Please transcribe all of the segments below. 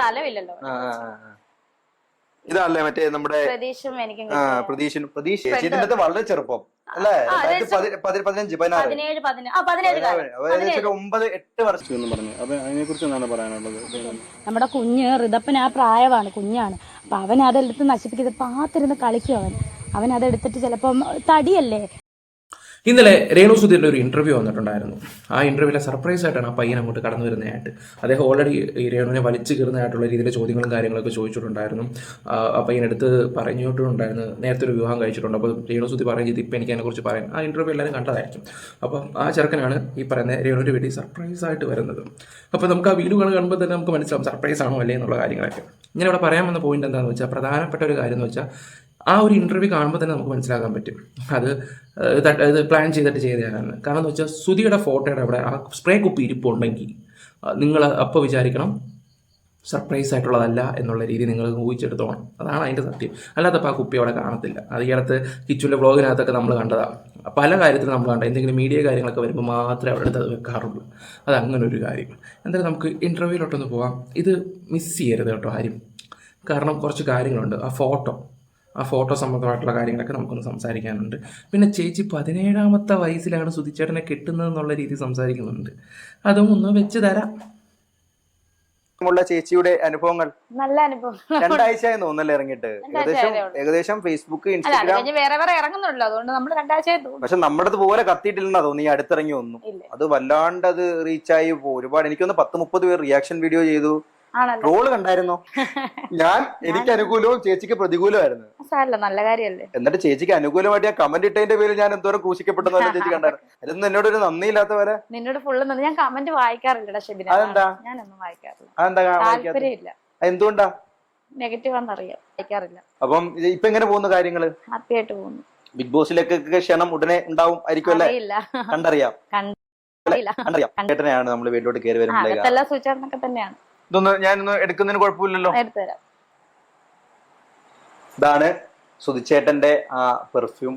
സ്ഥലമില്ലല്ലോ. ഇതാണല്ലേ മറ്റേ നമ്മുടെ പ്രതീക്ഷും എനിക്ക്. പ്രതീക്ഷ പ്രതീക്ഷ Friend. വളരെ ചെറുപ്പം അല്ലേ? പതിനഞ്ച് പതിനേഴ് പതിനേഴ് ഒമ്പത് എട്ട് വർഷം എന്ന് പറഞ്ഞു. അപ്പൊ അതിനെ കുറിച്ച് എന്താണ് പറയാനുള്ളത്? നമ്മുടെ കുഞ്ഞ് ഋതപ്പൻ ആ പ്രായമാണ് കുഞ്ഞാണ്. അപ്പൊ അവൻ അതെടുത്ത് നശിപ്പിക്കുന്നത് പാത്തിരുന്ന് കളിക്കും അവൻ. അവൻ അതെടുത്തിട്ട് ചിലപ്പം തടിയല്ലേ? ഇന്നലെ രേണു സുധീറിന്റെ ഒരു ഇന്റർവ്യൂ വന്നിട്ടുണ്ടായിരുന്നു. ആ ഇന്റർവ്യൂവിലെ സർപ്രൈസ് ആയിട്ടാണ് ആ പയ്യൻ അങ്ങോട്ട് കടന്നു വരുന്നതായിട്ട്. അദ്ദേഹം ഓൾറെഡി ഈ രേണുവിനെ വലിച്ചു കീറുന്നതായിട്ടുള്ള രീതിയിലെ ചോദ്യങ്ങളും കാര്യങ്ങളൊക്കെ ചോദിച്ചിട്ടുണ്ടായിരുന്നു. ആ പയ്യൻ എടുത്ത് പറഞ്ഞിട്ടുണ്ടായിരുന്നു. നേരത്തെ ഒരു വിവാഹം കഴിച്ചിട്ടുണ്ട്. അപ്പോൾ രേണു സുധി പറയുന്നത് ഇപ്പം എനിക്ക് അതിനെക്കുറിച്ച് പറയാൻ ആ ഇന്റർവ്യൂ എല്ലാവരും കണ്ടതായിരിക്കും. അപ്പം ആ ചെറുക്കനാണ് ഈ പറയുന്ന രേണുവിന്റെ വീട്ടിൽ സർപ്രൈസ് ആയിട്ട് വരുന്നത്. അപ്പോൾ നമുക്ക് ആ വീഡിയോ കാണുമ്പോൾ തന്നെ നമുക്ക് മനസ്സിലാവും സർപ്രൈസ് ആണോ അല്ലേ? എന്നുള്ള കാര്യങ്ങളൊക്കെ. ഞാൻ ഇവിടെ പറയാൻ വന്ന പോയിന്റ് എന്താണെന്ന് വെച്ചാൽ പ്രധാനപ്പെട്ട ഒരു കാര്യം എന്ന് വെച്ചാൽ ആ ഒരു ഇന്റർവ്യൂ കാണുമ്പോൾ തന്നെ നമുക്ക് മനസ്സിലാക്കാൻ പറ്റും. അത് ഇത് പ്ലാൻ ചെയ്തിട്ട് ചെയ്തതാണ് കാരണം എന്ന് വെച്ചാൽ സുധിയുടെ ഫോട്ടോയുടെ അവിടെ ആ സ്പ്രേ കുപ്പി ഇരിപ്പുണ്ടെങ്കിൽ നിങ്ങൾ അപ്പോൾ വിചാരിക്കണം സർപ്രൈസ് ആയിട്ടുള്ളതല്ല എന്നുള്ള രീതി നിങ്ങൾ ഊഹിച്ചെടുത്തോണം. അതാണ് അതിന്റെ സത്യം. അല്ലാത്തപ്പോൾ ആ കുപ്പി അവിടെ കാണത്തില്ല. അത് ഈ അടുത്ത് കിച്ചുവിന്റെ നമ്മൾ കണ്ടതാണ് പല കാര്യത്തിലും നമ്മൾ കണ്ട എന്തെങ്കിലും മീഡിയ കാര്യങ്ങളൊക്കെ വരുമ്പോൾ മാത്രമേ അവിടെ അടുത്ത് അത് വെക്കാറുള്ളൂ. അത് അങ്ങനെ ഒരു കാര്യം. എന്തായാലും നമുക്ക് ഇന്റർവ്യൂവിലോട്ടൊന്ന് പോകാം ഇത് മിസ് ചെയ്യരുത് കേട്ടോ ആരും. കാരണം കുറച്ച് കാര്യങ്ങളുണ്ട്. ആ ഫോട്ടോ ആ ഫോട്ടോ സംബന്ധമായിട്ടുള്ള കാര്യങ്ങളൊക്കെ നമുക്കൊന്ന് സംസാരിക്കാനുണ്ട്. പിന്നെ ചേച്ചി പതിനേഴാമത്തെ വയസ്സിലാണ് സുധിച്ചേട്ടനെ കിട്ടുന്നതെന്നുള്ള രീതി സംസാരിക്കുന്നുണ്ട്. അതും ഒന്ന് വെച്ച് തരാം. ഉള്ള ചേച്ചിയുടെ അനുഭവങ്ങൾ. നല്ല അനുഭവം. രണ്ടാഴ്ചയായി തോന്നല്ലേ ഇറങ്ങിയിട്ട്? ഏകദേശം. ഏകദേശം ഫേസ്ബുക്ക് ഇൻസ്റ്റാഗ്രാം വേറെ വേറെ ഇറങ്ങുന്നുണ്ടല്ലോ അതുകൊണ്ട് നമ്മൾ രണ്ടാഴ്ച പക്ഷെ നമ്മുടെ പോലെ കത്തിയിട്ടില്ലെന്നാ തോന്നി ഈ അടുത്തിറങ്ങി ഒന്നും ഇല്ല. അത് വല്ലാണ്ട് അത് റീച്ചായി പോ ഒരുപാട് എനിക്കൊന്ന് പത്ത് മുപ്പത് പേർ റിയാക്ഷൻ വീഡിയോ ചെയ്തു. ട്രോൾ കണ്ടായിരുന്നോ? ഞാൻ എനിക്ക് അനുകൂലവും ചേച്ചിക്ക് പ്രതികൂലമായിരുന്നു സാരല്ല നല്ല കാര്യല്ലേ. എന്നിട്ട് ചേച്ചിക്ക് അനുകൂലമായിട്ട് ഞാൻ കമന്റ് ഇട്ടതിന്റെ പേരിൽ ഞാൻ എന്തോരം ക്രൂശിക്കപ്പെട്ടെന്ന് ചേച്ചി കണ്ടായിരുന്നു. അതൊന്നും എന്നോട് ഒരു നന്ദിയില്ലാത്ത പോലെ. നിന്നോട് ഫുള്ള് ഞാൻ കമന്റ് വായിക്കാറില്ലടാ ഷെബിന. അതെന്താ? ഞാനൊന്നും വായിക്കാറില്ല. അതെന്താ താല്പര്യമില്ല. എന്തുകൊണ്ടാ? നെഗറ്റീവ് ആണെന്നറിയാം. വായിക്കാറില്ല. അപ്പം ഇപ്പൊ എങ്ങനെ പോകുന്ന കാര്യങ്ങൾ? ഹാപ്പി ആയിട്ട് പോകുന്നു. ബിഗ് ബോസിലേക്കൊക്കെ ക്ഷണം ഉടനെ ഉണ്ടാവും ആയിരിക്കും അല്ലേ? കണ്ടറിയാം. കണ്ടറിയാം. ചേട്ടനെയാണ് നമ്മൾ വീട്ടിലോട്ട് കയറി സൂചാരണൊക്കെ തന്നെയാണ്. ഇതൊന്ന് ഞാനൊന്ന് എടുക്കുന്നതിന് കുഴപ്പമില്ലല്ലോ. എടുത്തുതരാം. ഇതാണ് സുധിച്ചേട്ടന്റെ ആ പെർഫ്യൂം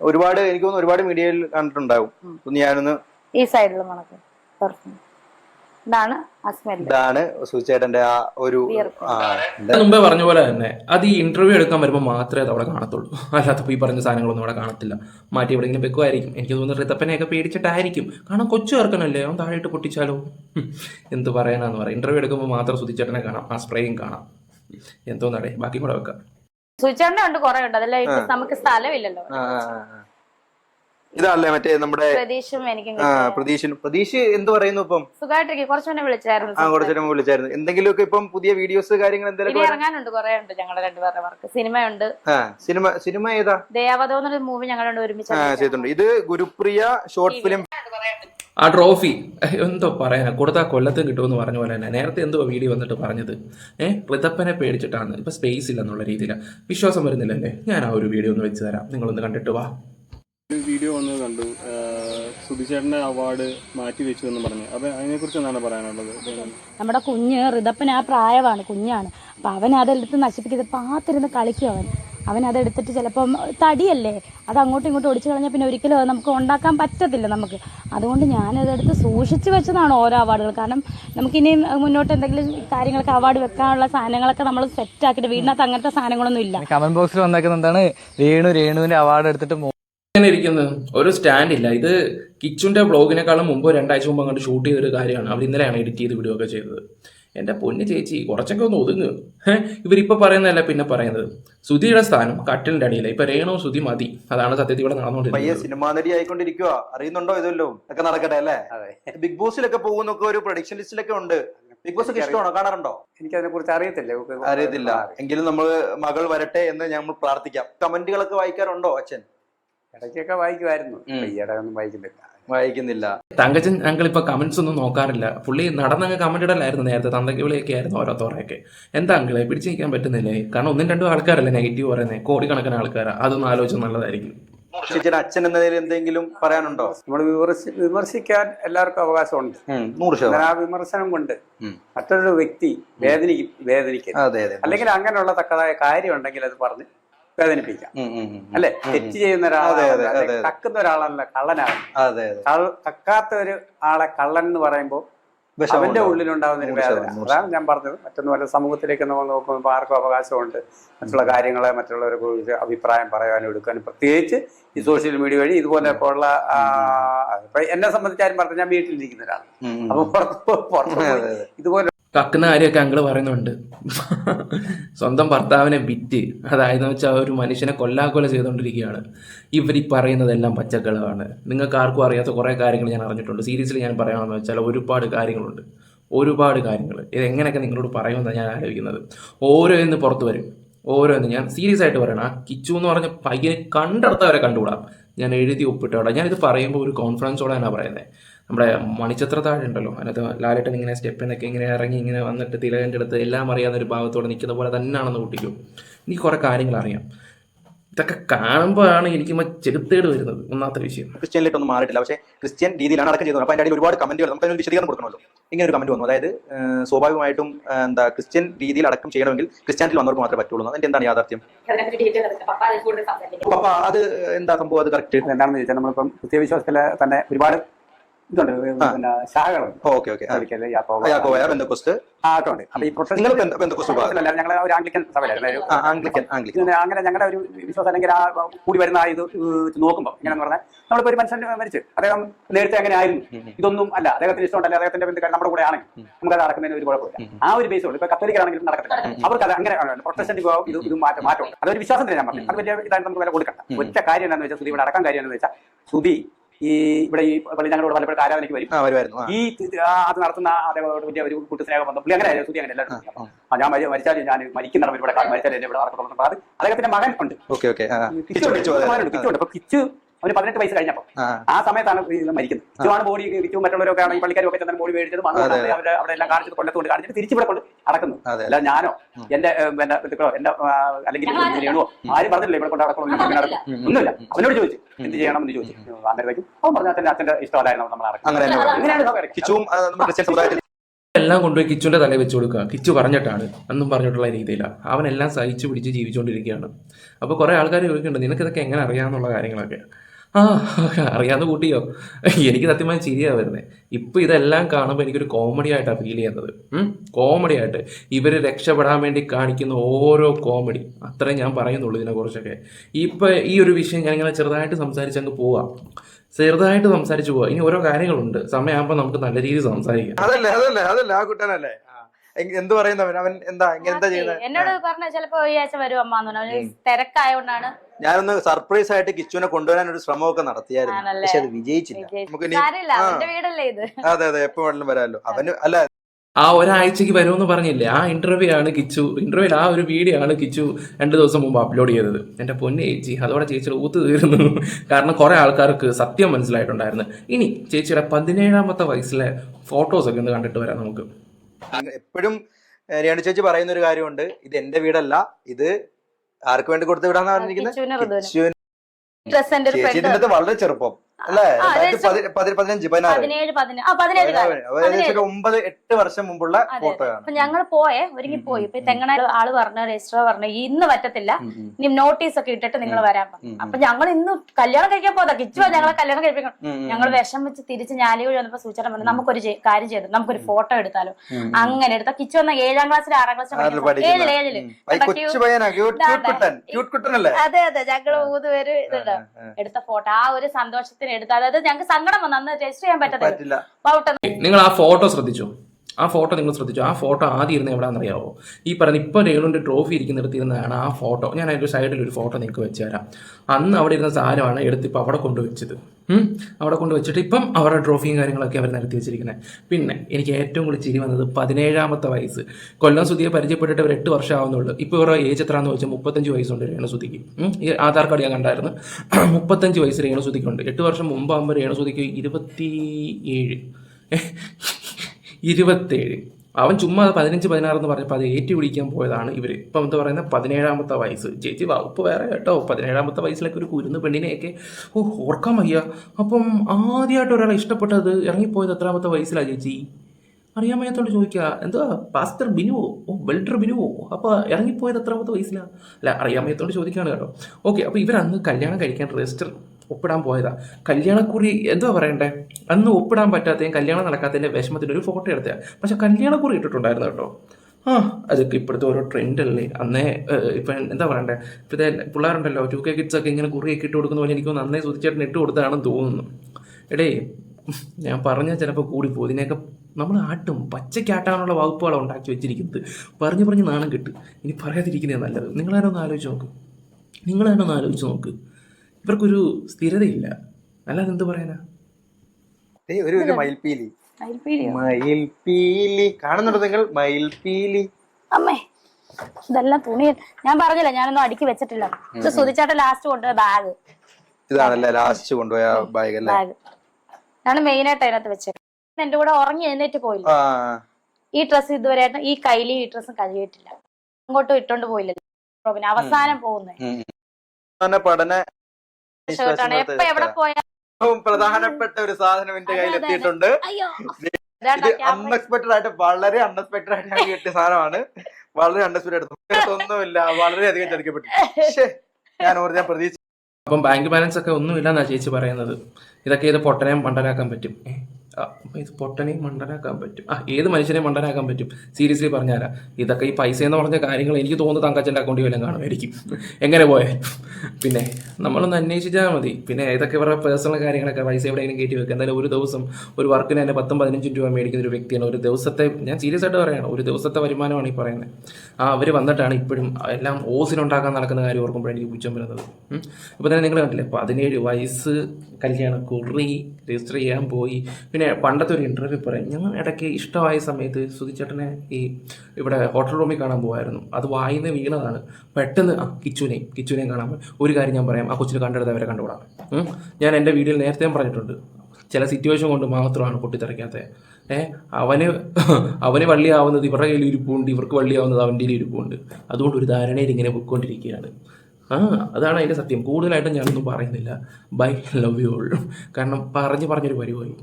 ഒരുപാട് എനിക്ക് തോന്നുന്നു ഒരുപാട് മീഡിയയിൽ കണ്ടിട്ടുണ്ടാവും. ഒന്ന് ഞാനൊന്ന് ഈ സൈഡിൽ മണക്ക് പെർഫ്യൂം ഇതാണ് ഇതാണ് സുധിച്ചേട്ടന്റെ ആ ഒരു മുമ്പേ പറഞ്ഞ പോലെ തന്നെ അത് ഈ ഇന്റർവ്യൂ എടുക്കാൻ വരുമ്പോൾ മാത്രമേ അത് അവിടെ കാണത്തുള്ളൂ. അല്ലാത്തപ്പോൾ ഈ പറഞ്ഞ സാധനങ്ങളൊന്നും അവിടെ കാണത്തില്ല. മാറ്റി എവിടെയെങ്കിലും വെക്കുമായിരിക്കും എനിക്ക് തോന്നുന്നു റിത്തപ്പനെയൊക്കെ പേടിച്ചിട്ടായിരിക്കും. കാരണം കൊച്ചു ചേർക്കണല്ലേ അവൻ താഴെയിട്ട് പൊട്ടിച്ചാലോ? എന്ത് പറയാനാന്ന് പറയാം. ഇന്റർവ്യൂ എടുക്കുമ്പോൾ മാത്രം സുധിച്ചേട്ടനെ കാണാം ആ സ്പ്രേയും കാണാം. എന്തോന്നടേ? ബാക്കി കൂടെ വെക്കാം. സുധിച്ചേട്ടനെ ഉണ്ട് കുറെ ഉണ്ട്. അതെല്ലാം നമുക്ക് സ്ഥലമില്ലല്ലോ. ഇതാണല്ലേ മറ്റേ നമ്മുടെ പ്രതീക്ഷയും എനിക്കും കിട്ടിയത്. പ്രതീക്ഷ എന്ത് പറയുന്നു ഇപ്പം? സുഖമായിട്ടിരിക്കും കുറച്ചു വിളിച്ചായിരുന്നു ആ കുറച്ചു നേരം വിളിച്ചായിരുന്നു. എന്തെങ്കിലുമൊക്കെ ഇപ്പം പുതിയ വീഡിയോസ് കാര്യങ്ങൾ എന്തെങ്കിലും ഇറങ്ങാനുണ്ട് കുറെ ഉണ്ട് ഞങ്ങളുടെ രണ്ടുപേരുടെ വർക്ക്. സിനിമയുണ്ട്. ആ സിനിമ സിനിമ ഏതാ? ദേവതോ എന്നൊരു മൂവി ഞങ്ങളുടെ ഒരുമിച്ച് ആ ചെയ്തിട്ടുണ്ട്. ഇത് ഗുരുപ്രിയ ഷോർട്ട് ഫിലിം. ആ ട്രോഫി. എന്തോ പറയാനാ? കൊടുത്താൽ കൊല്ലത്തും കിട്ടുമെന്ന് പറഞ്ഞ പോലെ തന്നെ. നേരത്തെ എന്തോ വീഡിയോ വന്നിട്ട് പറഞ്ഞത്. ഏഹ് റിതപ്പനെ പേടിച്ചിട്ടാണ്. ഇപ്പൊ സ്പേസ് ഇല്ലെന്നുള്ള രീതിയിലാണ് വിശ്വാസം വരുന്നില്ലല്ലേ? ഞാൻ ആ ഒരു വീഡിയോ ഒന്ന് വെച്ച് തരാം. നിങ്ങളൊന്ന് കണ്ടിട്ട് വാ. വീഡിയോ വന്നത് കണ്ടു. സുധിച്ചേട്ടന്റെ അവാർഡ് മാറ്റി വെച്ചു എന്ന് പറഞ്ഞു. അപ്പൊ അതിനെ കുറിച്ച് എന്താണ് പറയാനുള്ളത്? നമ്മുടെ കുഞ്ഞ് റിതപ്പൻ ആ പ്രായമാണ് കുഞ്ഞാണ്. അപ്പൊ അവൻ അതെടുത്ത് നശിപ്പിക്കുന്നത് പാത്തിരുന്ന് കളിക്കും അവൻ. അവൻ അതെടുത്തിട്ട് ചിലപ്പം തടിയല്ലേ? അത് അങ്ങോട്ടും ഇങ്ങോട്ടും ഒടിച്ചു കളഞ്ഞാൽ പിന്നെ ഒരിക്കലും അത് നമുക്ക് ഉണ്ടാക്കാൻ പറ്റത്തില്ല നമുക്ക്. അതുകൊണ്ട് ഞാനതെടുത്ത് സൂക്ഷിച്ചു വെച്ചതാണ് ഓരോ അവാർഡുകൾ കാരണം നമുക്കിനി മുന്നോട്ട് എന്തെങ്കിലും കാര്യങ്ങൾക്ക് അവാർഡ് വെക്കാനുള്ള സാധനങ്ങളൊക്കെ നമ്മൾ സെറ്റ് ആക്കിയിട്ട് വീടിനകത്ത് അങ്ങനത്തെ സാധനങ്ങളൊന്നും ഇല്ല. കമന്റ് ബോക്സിൽ വന്നേക്കുന്നതാണ് എന്താണ്? രേണു രേണുവിന്റെ അവാർഡ് എടുത്തിട്ട് ഇങ്ങനെ ഇരിക്കുന്നത്. ഒരു സ്റ്റാൻഡ് ഇല്ല. ഇത് കിച്ചുന്റെ വ്ളോഗിനേക്കാളും മുമ്പ് രണ്ടാഴ്ച മുമ്പ് അങ്ങോട്ട് ഷൂട്ട് ചെയ്തൊരു കാര്യമാണ്. അവർ ഇന്നലെയാണ് എഡിറ്റ് ചെയ്ത് വീഡിയോ ഒക്കെ ചെയ്തത്. എന്റെ പൊന്ന് ചേച്ചി കുറച്ചൊക്കെ ഒന്ന് ഒതുങ്ങ്. ഇവരിപ്പോ ഇവരിപ്പോൾ പറയുന്നതല്ല പിന്നെ പറയുന്നത്. സുധിയുടെ സ്ഥാനം കട്ടിലിന്റെ അടിയില്ല ഇപ്പൊ രേണോ സുധി മതി. അതാണ് സത്യത്തിൽ ഇവിടെ നടന്നുകൊണ്ടിരിക്കുന്നത്. സിനിമാ നടി ആയിക്കൊണ്ടിരിക്കുക അറിയുന്നുണ്ടോ ഇതല്ലോ? ഒക്കെ നടക്കട്ടെ അല്ലേ? ബിഗ് ബോസിലൊക്കെ പോകുന്നൊക്കെ ഒരു പ്രൊഡിക്ഷൻ ലിസ്റ്റിലൊക്കെ ഉണ്ട്. ബിഗ് ബോസ് ഒക്കെ ഇഷ്ടമാണോ? കാണാറുണ്ടോ? എനിക്ക് അതിനെ കുറിച്ച് അറിയത്തില്ല. അറിയത്തില്ല എങ്കിലും നമ്മൾ മകൾ വരട്ടെ എന്ന് ഞങ്ങൾ പ്രാർത്ഥിക്കാം. കമന്റുകളൊക്കെ വായിക്കാറുണ്ടോ അച്ഛൻ? ഇടയ്ക്കൊക്കെ വായിക്കുമായിരുന്നു. ഈയിടെ ഒന്നും വായിക്കുന്നില്ല. വായിക്കുന്നില്ല. തങ്കച്ചൻ ഞങ്ങൾ ഇപ്പൊ കമന്റ്സ് ഒന്നും നോക്കാറില്ല. പുള്ളി നടന്നങ്ങ് കമന്റ് ഇടലായിരുന്നു നേരത്തെ. തന്തയ്ക്ക് വിളിയൊക്കെ ആയിരുന്നു ഓരോ തോറയൊക്കെ. എന്താ അങ്കിളെ പിടിച്ചു നിൽക്കാൻ പറ്റുന്നില്ലേ? കാരണം ഒന്നും രണ്ടും ആൾക്കാരല്ലേ നെഗറ്റീവ് പറയുന്നത് കോടിക്കണക്കിന് ആൾക്കാരാ. അതൊന്നും ആലോചിച്ച് നല്ലതായിരിക്കും. അച്ഛൻ എന്നതിൽ എന്തെങ്കിലും പറയാനുണ്ടോ? നമ്മൾ വിമർശി വിമർശിക്കാൻ എല്ലാവർക്കും അവകാശമുണ്ട്. നൂറ് ശതമാനം. ആ വിമർശനം കൊണ്ട്. മറ്റൊരു വ്യക്തി വേദനിക്കും വേദനിക്കും അതെ അതെ. അല്ലെങ്കിൽ അങ്ങനെയുള്ള തക്കതായ കാര്യം ഉണ്ടെങ്കിൽ അത് പറഞ്ഞ് വേദനിപ്പിക്കാം. അല്ലെ? തെറ്റ് ചെയ്യുന്ന ഒരാളെ. കക്കുന്ന ഒരാളല്ല കള്ളനാണ്. കക്കാത്ത ഒരു ആളെ കള്ളൻ എന്ന് പറയുമ്പോൾ അവന്റെ ഉള്ളിലുണ്ടാവുന്ന ഒരു വേദന. അതാണ് ഞാൻ പറഞ്ഞത്. മറ്റൊന്നുമല്ല സമൂഹത്തിലേക്ക് നമ്മൾ നോക്കുമ്പോൾ ആർക്കും അവകാശമുണ്ട്. മറ്റുള്ള കാര്യങ്ങളെ മറ്റുള്ളവരെ കുറിച്ച് അഭിപ്രായം പറയാനും എടുക്കാനും. പ്രത്യേകിച്ച് ഈ സോഷ്യൽ മീഡിയ വഴി ഇതുപോലെ ഉള്ള എന്നെ സംബന്ധിച്ചാലും പറഞ്ഞു ഞാൻ വീട്ടിലിരിക്കുന്ന ഒരാൾ. അപ്പൊ പുറത്ത് പുറത്ത്. ഇതുപോലെ കക്കുന്ന കാര്യമൊക്കെ അങ്കിൾ പറയുന്നുണ്ട്. സ്വന്തം ഭർത്താവിനെ വിറ്റ് അതായത് വെച്ചാൽ ഒരു മനുഷ്യനെ കൊല്ലാക്കൊല ചെയ്തുകൊണ്ടിരിക്കുകയാണ് ഇവർ ഈ പറയുന്നതെല്ലാം പച്ചക്കളവാണ് നിങ്ങൾക്ക് ആർക്കും അറിയാത്ത കുറേ കാര്യങ്ങൾ ഞാൻ അറിഞ്ഞിട്ടുണ്ട്. സീരിയസ്ലി ഞാൻ പറയാമെന്ന് വെച്ചാൽ ഒരുപാട് കാര്യങ്ങളുണ്ട്. ഒരുപാട് കാര്യങ്ങൾ. ഇത് എങ്ങനെയൊക്കെ നിങ്ങളോട് പറയുമെന്നാണ് ഞാൻ ആലോചിക്കുന്നത്. ഓരോ എന്ന് പുറത്ത് വരും. ഓരോന്ന് ഞാൻ സീരിയസ് ആയിട്ട് പറയണം. ആ കിച്ചു എന്ന് പറഞ്ഞ പയ്യനെ കണ്ടെടുത്തവരെ കണ്ടുകൂടാം. ഞാൻ എഴുതി ഒപ്പിട്ടോടാം ഞാനിത് പറയുമ്പോൾ ഒരു കോൺഫിഡൻസോടെ തന്നെ പറയുന്നത് നമ്മുടെ മണിച്ചത്ര താഴെ ഉണ്ടല്ലോ അതിനകത്ത് ലാലേട്ടൻ ഇങ്ങനെ സ്റ്റെപ്പിനൊക്കെ ഇങ്ങനെ ഇറങ്ങി ഇങ്ങനെ വന്നിട്ട് തിലകന്റെ അടുത്ത് എല്ലാം അറിയാവുന്ന ഒരു ഭാവത്തോടെ നിൽക്കുന്ന പോലെ തന്നെയാണെന്ന് കുട്ടിക്കും. എനിക്ക് കുറേ കാര്യങ്ങൾ അറിയാം. ഇതൊക്കെ കാണുമ്പോഴാണ് എനിക്ക് ചെകുത്തേട് വരുന്നത് ഒന്നാമത്തെ വിഷയം. ക്രിസ്ത്യനിലേക്ക് ഒന്നും മാറിയിട്ടില്ല. പക്ഷേ ക്രിസ്ത്യൻ രീതിയിലാണ് അടക്കം ചെയ്തത്. അപ്പോൾ അതിന്റെ അടിയിൽ ഒരുപാട് കമന്റുകൾ നമുക്ക് അതിനൊരു വിശദീകരണം കൊടുക്കണമല്ലോ. ഇങ്ങനെ ഒരു കമന്റ് വന്നു. അതായത് സ്വാഭാവികമായിട്ടും എന്താ ക്രിസ്ത്യൻ രീതിയിൽ അടക്കം ചെയ്യണമെങ്കിൽ ക്രിസ്ത്യാനിൽ വന്നവർക്ക് മാത്രമേ പറ്റുള്ളൂ. അതിന്റെ എന്താണ് യാഥാർത്ഥ്യം? പപ്പ അത് എന്താ സംഭവം? അത് കറക്റ്റ് എന്താണെന്ന് ചോദിച്ചാൽ നമ്മളിപ്പം ക്രിസ്ത്യവിശ്വാസത്തിലെ തന്നെ ഒരുപാട് ഓക്കെ ഓക്കെ. ഞങ്ങൾ ഒരു ആംഗ്ലിക്കൻ ആംഗ്ലിക്കൻ ആംഗ്ലിക്കൻ. അങ്ങനെ ഞങ്ങളുടെ ഒരു വിശ്വാസം അല്ലെങ്കിൽ ആ കൂടി വരുന്ന ആ ഇത് നോക്കുമ്പോ നോക്കുമ്പോൾ എങ്ങനെയെന്ന് പറഞ്ഞാൽ നമ്മളിപ്പോ ഒരു മനുഷ്യൻ മരിച്ച് അദ്ദേഹം നേരത്തെ അങ്ങനെ ആയിരുന്നു. ഇതൊന്നും അല്ല അദ്ദേഹത്തിന് ഇഷ്ടമുണ്ടല്ല അദ്ദേഹത്തിന്റെ ബന്ധുക്കൾ നമ്മുടെ കൂടെ ആണെങ്കിൽ നമുക്ക് അത് നടക്കുന്നതിന് ഒരു കുഴപ്പമില്ല. ആ ഒരു ബേസ് ഉണ്ട് ഇപ്പൊ കത്തോലിക്കലാണെങ്കിലും നടക്കത്തില്ല. അവർക്ക് അത് അങ്ങനെ പ്രൊട്ടസ്റ്റന്റ് വിഭാഗം ഇത് ഇത് മാറ്റം മാറ്റമുണ്ട്. അതൊരു വിശ്വാസത്തിന് ഞാൻ പറഞ്ഞു. അത് വലിയ ഇതായിട്ട് നമുക്ക് വില കൊടുക്കണം ഒറ്റ കാര്യം എന്താണെന്ന് വെച്ചാൽ സുധി ഇവിടെ അടക്കാൻ കാര്യം എന്ന് വെച്ചാൽ സുധി ഈ ഇവിടെ ഈ പള്ളി ഞങ്ങളോട് പലപ്പോഴും ആരാധനയ്ക്ക് വരും. വരുമായിരുന്നു. ഈ അത് നടത്തുന്ന അദ്ദേഹത്തോട് വലിയ ഒരു കൂട്ടുസ്നേഹം വന്നു പുള്ളി അങ്ങനെ സുതി അങ്ങനെ എല്ലാവരും ആ. ഞാൻ മരിച്ചാൽ മരിച്ചാലും ഞാൻ മരിക്കുന്ന ഇവിടെ മരിച്ചാലും ഇവിടെ നടക്കുന്നുണ്ട് അദ്ദേഹത്തിന്റെ മകൻ ഉണ്ട്. കിച്ചു ഉണ്ട് അപ്പൊ കിച്ചു അവന് പതിനെട്ട് വയസ്സ് കഴിഞ്ഞപ്പോ ആ. സമയത്താണ് മരിക്കുന്നത്. ഇതുമാണ് ബോഡി വിറ്റും മറ്റുള്ളവരൊക്കെ ആണ് ഈ പള്ളിക്കാരൊക്കെ ചെന്നാൽ ബോഡി മേടിച്ചത് അതെ. അവരെ അവിടെ എല്ലാം കാണിച്ചത് കൊല്ലത്ത് കൊണ്ട് കാണിച്ചിട്ട് തിരിച്ചിവിടെ കൊണ്ട് അടക്കുന്നു. അല്ല ഞാനോ എന്റെ എന്റെ ബന്ധുക്കളോ എന്റെ അല്ലെങ്കിൽ രേണുവോ ആരും പറഞ്ഞില്ല ഇവിടെ കൊണ്ട് അടക്കണം അങ്ങനെ നടക്കും ഒന്നുമില്ല. അവനോട് ചോദിച്ചു എന്ത് ചെയ്യണം? എന്ന് ചോദിച്ചു. അന്നേരത്തേക്കും അവൻ പറഞ്ഞു അച്ഛന്റെ അച്ഛന്റെ ഇഷ്ടമല്ലായിരുന്നു നമ്മൾ തന്നെ അങ്ങനെയാണ് എല്ലാം കൊണ്ടുപോയി കിച്ചുവിന്റെ തലയിൽ വെച്ച് കൊടുക്കുക. കിച്ചു പറഞ്ഞിട്ടാണ് അന്നും പറഞ്ഞിട്ടുള്ള രീതിയിലാണ് അവൻ എല്ലാം സഹിച്ചു പിടിച്ച് ജീവിച്ചുകൊണ്ടിരിക്കുകയാണ്. അപ്പോൾ കുറേ ആൾക്കാർ ചോദിക്കുന്നുണ്ട് നിനക്കിതൊക്കെ എങ്ങനെ അറിയാമെന്നുള്ള കാര്യങ്ങളൊക്കെ? ആ അറിയാവുന്ന കൂട്ടിയോ? എനിക്ക് സത്യമായി ചിരിയാണ് വരുന്നത് ഇപ്പം ഇതെല്ലാം കാണുമ്പോൾ എനിക്കൊരു കോമഡി ആയിട്ടാണ് ഫീൽ ചെയ്യുന്നത്. കോമഡി ആയിട്ട്. ഇവർ രക്ഷപ്പെടാൻ വേണ്ടി കാണിക്കുന്ന ഓരോ കോമഡി അത്രേ ഞാൻ പറയുന്നുള്ളൂ ഇതിനെക്കുറിച്ചൊക്കെ. ഇപ്പം ഈ ഒരു വിഷയം ഞാൻ ഇങ്ങനെ ചെറുതായിട്ട് സംസാരിച്ച് അങ്ങ് പോവാം. ചെറുതായിട്ട് സംസാരിച്ച് പോവാം. ഇനി ഓരോ കാര്യങ്ങളുണ്ട്. സമയമാകുമ്പോൾ നമുക്ക് നല്ല രീതിയിൽ സംസാരിക്കാം. അതല്ലേ അതല്ലേ അതല്ലേ ആ കുട്ടനല്ലേ? എന്ത് പറയുന്നവൻ? അവൻ എന്താ ഇങ്ങനെ എന്താ ചെയ്യുന്നത് എന്നോട് പറഞ്ഞ ചിലപ്പോ ഈ ആഴ്ച വരും അമ്മ തിരക്കായോണ്ടാണ്. ഞാനൊന്ന് സർപ്രൈസ് ആയിട്ട് കിച്ചുവിനെ കൊണ്ടുവരാൻ ഒരു ശ്രമമൊക്കെ നടത്തിയായിരുന്നു. പക്ഷെ അത് വിജയിച്ചില്ല. നമുക്ക് ഇനി സാരില്ല വീടല്ലേ ഇത്. അതെ അതെ എപ്പോ വേണമെങ്കിലും വരാമല്ലോ. അവന് അല്ല ആ ഒരാഴ്ചക്ക് വരുമെന്ന് പറഞ്ഞില്ലേ? ആ ഇന്റർവ്യൂ ആണ് കിച്ചു ഇന്റർവ്യൂവിൽ ആ ഒരു വീഡിയോ ആണ് കിച്ചു രണ്ട് ദിവസം മുമ്പ് അപ്ലോഡ് ചെയ്തത്. എന്റെ പൊന്നെ ചേച്ചി അതോടെ ചേച്ചിയുടെ ഊത്ത് തീർന്നു. കാരണം കുറേ ആൾക്കാർക്ക് സത്യം മനസ്സിലായിട്ടുണ്ടായിരുന്നു. ഇനി ചേച്ചിയുടെ പതിനേഴാമത്തെ വയസ്സിലെ ഫോട്ടോസൊക്കെ ഒന്ന് കണ്ടിട്ട് വരാം നമുക്ക്. എപ്പോഴും രേണു ചേച്ചി പറയുന്ന ഒരു കാര്യമുണ്ട്. ഇത് എന്റെ വീടല്ല. ഇത് ആർക്ക് വേണ്ടി കൊടുത്ത വീടാന്ന് പറഞ്ഞിരിക്കുന്നത് ചേച്ചി ഇതിന്റെ വളരെ ചെറുപ്പം. ഒമ്പത് എട്ട് വർഷം മുമ്പുള്ള ഫോട്ടോ ഞങ്ങൾ പോയേ ഒരുങ്ങി പോയി. ഇപ്പൊ തെങ്ങണ ആൾ പറഞ്ഞ രജിസ്റ്റർ പറഞ്ഞു ഇന്ന് പറ്റത്തില്ല. ഇനി നോട്ടീസ് ഒക്കെ ഇട്ടിട്ട് നിങ്ങൾ വരാൻ അപ്പൊ ഞങ്ങൾ ഇന്ന് കല്യാണം കഴിക്കാൻ പോതാ കിച്ചുവാ ഞങ്ങളെ കല്യാണം കഴിപ്പിക്കണം. ഞങ്ങൾ വിഷം വെച്ച് തിരിച്ച് ഞാലിയൂർ വന്നപ്പോ സൂചന പറഞ്ഞു നമുക്കൊരു കാര്യം ചെയ്തു നമുക്കൊരു ഫോട്ടോ എടുത്താലോ? അങ്ങനെ എടുത്ത. കിച്ചു വന്ന ഏഴാം ക്ലാസ്സിൽ ആറാം ക്ലാസ് ക്ലാസ്സിൽ? ഏഴിൽ ഏഴിൽ. കൊച്ചു അതെ അതെ. ഞങ്ങൾ മൂന്ന് പേര് ഇതുണ്ട്? ആ, ആ. എടുത്ത ഫോട്ടോ. ആ ഒരു സന്തോഷത്തിന് എടുത്ത അതായത് ഞങ്ങൾക്ക് സങ്കടം വന്നു. അന്ന് രജിസ്റ്റർ ചെയ്യാൻ പറ്റത്തില്ല. നിങ്ങൾ ആ ഫോട്ടോ ശ്രദ്ധിച്ചോ? ആ ഫോട്ടോ നിങ്ങൾ ശ്രദ്ധിച്ചു? ആ ഫോട്ടോ ആദ്യം ഇരുന്ന് എവിടെയാണെന്നറിയാവോ? ഈ പറഞ്ഞ ഇപ്പോൾ രേണുവിന്റെ ട്രോഫി ഇരിക്കുന്നിടത്ത് ഇരുന്നാണ് ആ ഫോട്ടോ. ഞാൻ അതിന്റെ സൈഡിൽ ഒരു ഫോട്ടോ നിങ്ങൾക്ക് വെച്ച് തരാം അന്ന് അവിടെ ഇരുന്ന സാധനമാണ് എടുത്തിപ്പോൾ അവിടെ കൊണ്ടുവച്ചത് വെച്ചത്. അവിടെ കൊണ്ട് വെച്ചിട്ട് ഇപ്പം അവരുടെ ട്രോഫിയും കാര്യങ്ങളൊക്കെ അവർ നിരത്തി വെച്ചിരിക്കുന്നത് പിന്നെ എനിക്ക് ഏറ്റവും കൂടുതൽ ചിരി വന്നത് പതിനേഴാമത്തെ വയസ്സ്. കൊല്ലം സുധിയെ പരിചയപ്പെട്ടിട്ട് ഒരു എട്ട് വർഷം ആവുന്നുള്ളൂ ഇപ്പോൾ ഇവരുടെ ഏജ് എത്രയാണെന്ന് വെച്ചാൽ മുപ്പത്തഞ്ച് വയസ്സുണ്ട് രേണുസുതിക്ക്. ഈ ആധാർ കാർഡ് ഞാൻ കണ്ടായിരുന്നു. മുപ്പത്തഞ്ച് വയസ്സ് രേണുസുതിക്കുണ്ട് എട്ട് വർഷം മുമ്പാകുമ്പോൾ രേണുസുതിക്ക് ഇരുപത്തി ഏഴ് ഇരുപത്തേഴ്. അവൻ ചുമ്മാ പതിനഞ്ച് പതിനാറ് എന്ന് പറഞ്ഞപ്പോൾ അത് ഏറ്റു പിടിക്കാൻ പോയതാണ് ഇവർ ഇപ്പം എന്താ പറയുന്നത് പതിനേഴാമത്തെ വയസ്സ്. ചേച്ചി വകുപ്പ് വേറെ കേട്ടോ. പതിനേഴാമത്തെ വയസ്സിലൊക്കെ ഒരു കുരുന്ന് പെണ്ണിനെയൊക്കെ ഓ ഓർക്കാൻ വയ്യ. അപ്പം ആദ്യമായിട്ട് ഒരാളെ ഇഷ്ടപ്പെട്ടത് ഇറങ്ങിപ്പോയത് എത്രാമത്തെ വയസ്സിലാണ് ചേച്ചി? അറിയാൻ വയ്യാത്തോട് ചോദിക്കുക എന്തുവാ പാസ്റ്റർ ബിനുവോ? ഓ വെൽഡർ ബിനുവോ? അപ്പോൾ ഇറങ്ങിപ്പോയത് എത്രാമത്തെ വയസ്സിലാണ് അല്ല അറിയാൻ വയ്യാത്തോണ്ട് ചോദിക്കുകയാണ് കേട്ടോ. ഓക്കെ അപ്പോൾ ഇവരന്ന് കല്യാണം കഴിക്കാൻ രജിസ്റ്റർ ഒപ്പിടാൻ പോയതാ. കല്യാണക്കുറി എന്താ പറയണ്ടേ? അന്ന് ഒപ്പിടാൻ പറ്റാത്തതും കല്യാണം നടക്കാത്തതിന്റെ വിഷമത്തിന്റെ ഒരു ഫോട്ടോ എടുത്തതാണ് പക്ഷെ കല്യാണക്കുറി ഇട്ടിട്ടുണ്ടായിരുന്നു കേട്ടോ. ആ അതൊക്കെ ഇപ്പോഴത്തെ ഓരോ ട്രെൻഡല്ലേ അന്നേ ഇപ്പം എന്താ പറയണ്ടേ? ഇപ്പോഴത്തെ പിള്ളേരുണ്ടല്ലോ ടു കെ കിഡ്സ് ഒക്കെ ഇങ്ങനെ കുറിയൊക്കെ ഇട്ട് കൊടുക്കുന്ന പോലെ എനിക്ക് നന്നേ സുതിച്ചേട്ടൻ ഇട്ട് കൊടുത്തതാണെന്ന് തോന്നുന്നു. എടേ ഞാൻ പറഞ്ഞാൽ ചിലപ്പോൾ കൂടിപ്പോകും. ഇതിനെയൊക്കെ നമ്മൾ ആട്ടും. പച്ചക്കാട്ടാനുള്ള വകുപ്പുകളാണ് ഉണ്ടാക്കി വെച്ചിരിക്കുന്നത്. പറഞ്ഞു പറഞ്ഞ് നാണം കിട്ടും. ഇനി പറയാതിരിക്കുന്നേ നല്ലത്. നിങ്ങളാരൊന്ന് ആലോചിച്ച് നോക്ക്. നിങ്ങളാരൊന്ന് ആലോചിച്ച് നോക്ക്. ഇവർക്കൊരു സ്ഥിരതയില്ല. അല്ലാതെ എന്ത് പറയാനാ? ഒരു ഒരു മയിൽപീലി. മയിൽപീലി. കാണുന്നുണ്ടോ നിങ്ങൾ? മയിൽപീലി. അമ്മേ ഇതെല്ലാം തുണി. ഞാൻ പറഞ്ഞില്ല ഞാനൊന്നും അടുക്കി വെച്ചിട്ടില്ല. ഇത് സുതിച്ചാട്ട ലാസ്റ്റ് കൊണ്ടുപോയ ബാഗ് ഇതാണല്ലേ ലാസ്റ്റ് കൊണ്ടുപോയ ബാഗ് അല്ലേ? ബാഗ് ഞാൻ മെയിൻ ആയിട്ട് അതിനകത്ത് വെച്ചത് എന്റെ കൂടെ ഉറങ്ങി എഴുന്നേറ്റ് പോയില്ല. ആ. ഈ ഡ്രസ്സ് ഇതുവരെ ഈ കയ്യിലും ഈ ഡ്രസ്സും കഴുകിയിട്ടില്ല. അങ്ങോട്ടും ഇട്ടോണ്ട് പോയില്ല. അവസാനം പോകുന്നേ. ഉം, ഉം. പഠന ഷർട്ടാണ് എപ്പോ എവിടെ പോയാ ഏറ്റവും പ്രധാനപ്പെട്ട ഒരു സാധനം എന്റെ കയ്യിൽ എത്തിയിട്ടുണ്ട്. ഇത് അൺഎക്സ്പെക്ടഡ് ആയിട്ട് വളരെ അൺഎക്സ്പെക്ടഡ് ആയിട്ട് ഞാൻ കിട്ടിയ സാധനമാണ്. വളരെ അൺഎക്സ്പെക്ടഡ് ഒന്നുമില്ല വളരെയധികം ചതിക്കപ്പെട്ടു. ശ്ശേ, ഞാൻ ഓർത്ത് ഞാൻ പ്രതീക്ഷിച്ചു. അപ്പം ബാങ്ക് ബാലൻസ് ഒക്കെ ഒന്നുമില്ല എന്നാ ചേച്ചി പറയുന്നത്. ഇതൊക്കെ ഇത് പൊട്ടനെ മണ്ടനാക്കാൻ പറ്റും. ഇത് പൊട്ടനെയും മണ്ടനാക്കാൻ പറ്റും. ആ ഏത് മനുഷ്യനെ മണ്ടനാക്കാൻ പറ്റും? സീരിയസ്ലി പറഞ്ഞാലാ ഇതൊക്കെ ഈ പൈസ എന്ന് പറഞ്ഞ കാര്യങ്ങൾ എനിക്ക് തോന്നുന്നു തങ്കച്ചന്റെ അക്കൗണ്ടിൽ വല്ലതും കാണുമായിരിക്കും. എങ്ങനെ പോയെ? പിന്നെ നമ്മളൊന്ന് അന്വേഷിച്ചാൽ മതി. പിന്നെ ഇതൊക്കെ ഇവരുടെ പേഴ്സണൽ കാര്യങ്ങളൊക്കെ പൈസ എവിടെയെങ്കിലും കയറ്റി വെക്കുക എന്തായാലും ഒരു ദിവസം ഒരു വർക്കിന് തന്നെ പത്തും പതിനഞ്ചും രൂപ മേടിക്കുന്ന ഒരു വ്യക്തിയാണ്. ഒരു ദിവസത്തെ ഞാൻ സീരിയസ് ആയിട്ട് പറയുകയാണ് ഒരു ദിവസത്തെ വരുമാനമാണ് ഈ പറയുന്നത്. ആ അവർ വന്നിട്ടാണ് ഇപ്പോഴും എല്ലാം ഓസിനുണ്ടാക്കാൻ നടക്കുന്ന കാര്യം ഓർക്കുമ്പോൾ എനിക്ക് പുച്ഛം വരുന്നത്. അപ്പോൾ തന്നെ നിങ്ങൾ കണ്ടില്ലേ പതിനേഴ് വയസ്സ് കല്യാണം കുറി രജിസ്റ്റർ ചെയ്യാൻ പോയി. പിന്നെ പണ്ടത്തെ ഒരു ഇന്റർവ്യൂ പറയും. ഞങ്ങൾ ഇടയ്ക്ക് ഇഷ്ടമായ സമയത്ത് സുധിച്ചേട്ടനെ ഈ ഇവിടെ ഹോട്ടൽ റൂമിൽ കാണാൻ പോകുമായിരുന്നു അത് വായിന്ന് വീണതാണ്. പെട്ടെന്ന് ആ കിച്ചുനെയും കിച്ചുനെയും കാണാൻ ഒരു കാര്യം ഞാൻ പറയാം. ആ കൊച്ചിന് കണ്ടെടുത്ത് അവരെ കണ്ടുകൂടാം. ഞാൻ എന്റെ വീഡിയോയിൽ നേരത്തെയും പറഞ്ഞിട്ടുണ്ട്. ചില സിറ്റുവേഷൻ കൊണ്ട് മാത്രമാണ് പൊട്ടിത്തെറിക്കാത്തത് ഏഹ് അവന് അവന് വള്ളിയാവുന്നത് ഇവരുടെ കയ്യിൽ ഇരിപ്പുണ്ട്. ഇവർക്ക് വള്ളിയാവുന്നത് അവന്റെ ഇരിപ്പുണ്ട്. അതുകൊണ്ട് ഒരു ധാരണയിൽ ഇങ്ങനെ പൊയ്ക്കൊണ്ടിരിക്കുകയാണ്. ആ അതാണ് അതിന്റെ സത്യം. കൂടുതലായിട്ടും ഞാനൊന്നും പറയുന്നില്ല. ബൈ ലവ് യു ഓൾ കാരണം പറഞ്ഞ് പറഞ്ഞൊരു പരിപാടി.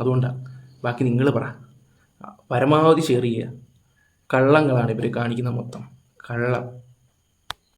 അതുകൊണ്ടാണ് ബാക്കി നിങ്ങൾ പറ. പരമാവധി ഷെയർ ചെയ്യുക. കള്ളങ്ങളാണ് ഇവർ കാണിക്കുന്ന മൊത്തം. കള്ളം.